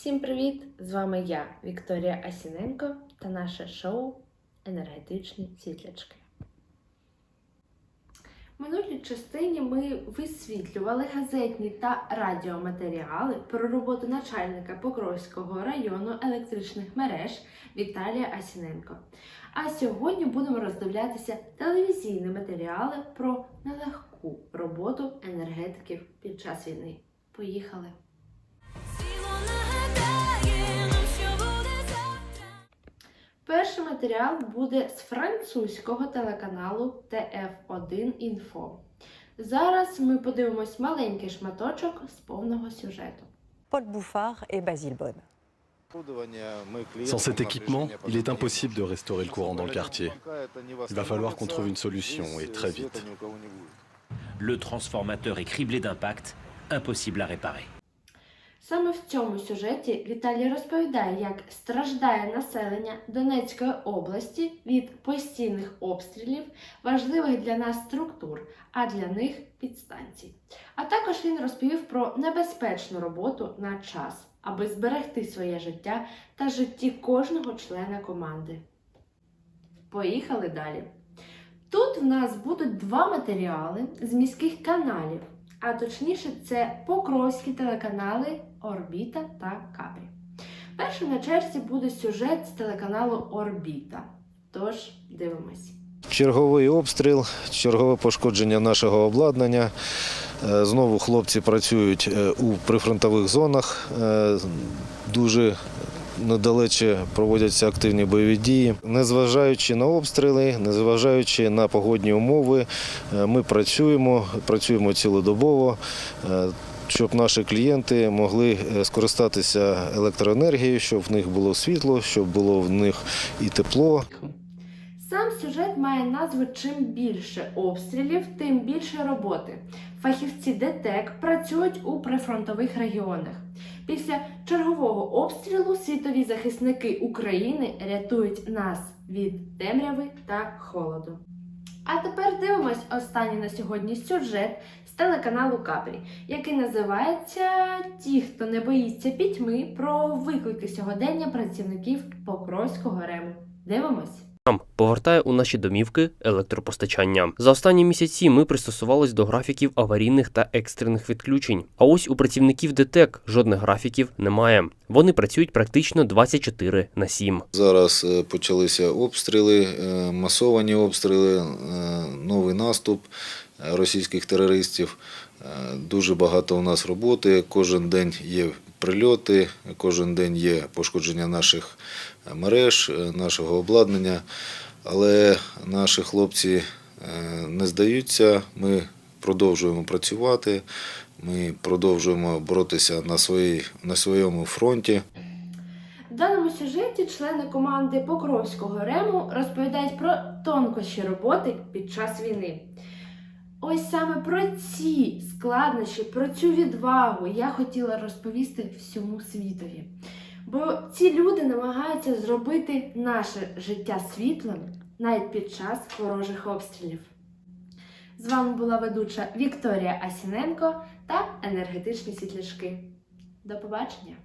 Всім привіт! З вами я, Вікторія Асіненко, та наше шоу Енергетичні світлячки. В минулій частині ми висвітлювали газетні та радіоматеріали про роботу начальника Покровського району електричних мереж Віталія Асіненко. А сьогодні будемо роздивлятися телевізійні матеріали про нелегку роботу енергетиків під час війни. Поїхали! Перший матеріал буде з французького телеканалу TF1 Info. Зараз ми подивимось маленький шматочок з повного сюжету. Paul Bouffard et Basile Bonnne. Sans cet équipement, il est impossible de restaurer le courant dans le quartier. Il va falloir qu'on trouve une solution et très vite. Le transformateur est criblé d'impact, impossible à réparer. Саме в цьому сюжеті Віталій розповідає, як страждає населення Донецької області від постійних обстрілів важливих для нас структур, а для них підстанцій. А також він розповів про небезпечну роботу на час, аби зберегти своє життя та житті кожного члена команди. Поїхали далі. Тут в нас будуть два матеріали з міських каналів, а точніше, це покровські телеканали Орбіта та Капрі. Першим на черзі буде сюжет з телеканалу Орбіта. Тож дивимось. Черговий обстріл, чергове пошкодження нашого обладнання. Е, Знову хлопці працюють е, у прифронтових зонах. Е, Дуже недалече проводяться активні бойові дії. Незважаючи на обстріли, незважаючи на погодні умови, е, ми працюємо, працюємо цілодобово. е, Щоб наші клієнти могли е, скористатися електроенергією, щоб в них було світло, щоб було в них і тепло. Сам сюжет має назву Чим більше обстрілів, тим більше роботи. Фахівці ДТЕК працюють у прифронтових регіонах. Після чергового обстрілу світові захисники України рятують нас від темряви та холоду. А тепер дивимось останній на сьогодні сюжет з телеканалу Капрі, який називається Ті, хто не боїться пітьми про виклики сьогодення працівників Покровського рему. Дивимось. Повертає у наші домівки електропостачання. За останні місяці ми пристосувались до графіків аварійних та екстрених відключень. А ось у працівників ДТЕК жодних графіків немає. Вони працюють практично 24 на 7. Зараз е, почалися обстріли, е, масовані обстріли, е, новий наступ російських терористів. Дуже багато у нас роботи. Кожен день є прильоти, кожен день є пошкодження наших мереж, е, нашого обладнання. Але наші хлопці е, не здаються. Ми продовжуємо працювати. Ми продовжуємо боротися на, своїй, на своєму фронті. В даному сюжеті члени команди Покровського рему розповідають про тонкощі роботи під час війни. Ось саме про ці складнощі, про цю відвагу я хотіла розповісти всьому світові. Бо ці люди намагаються зробити наше життя світлим навіть під час ворожих обстрілів. З вами була ведуча Вікторія Асіненко та енергетичні світлячки. До побачення!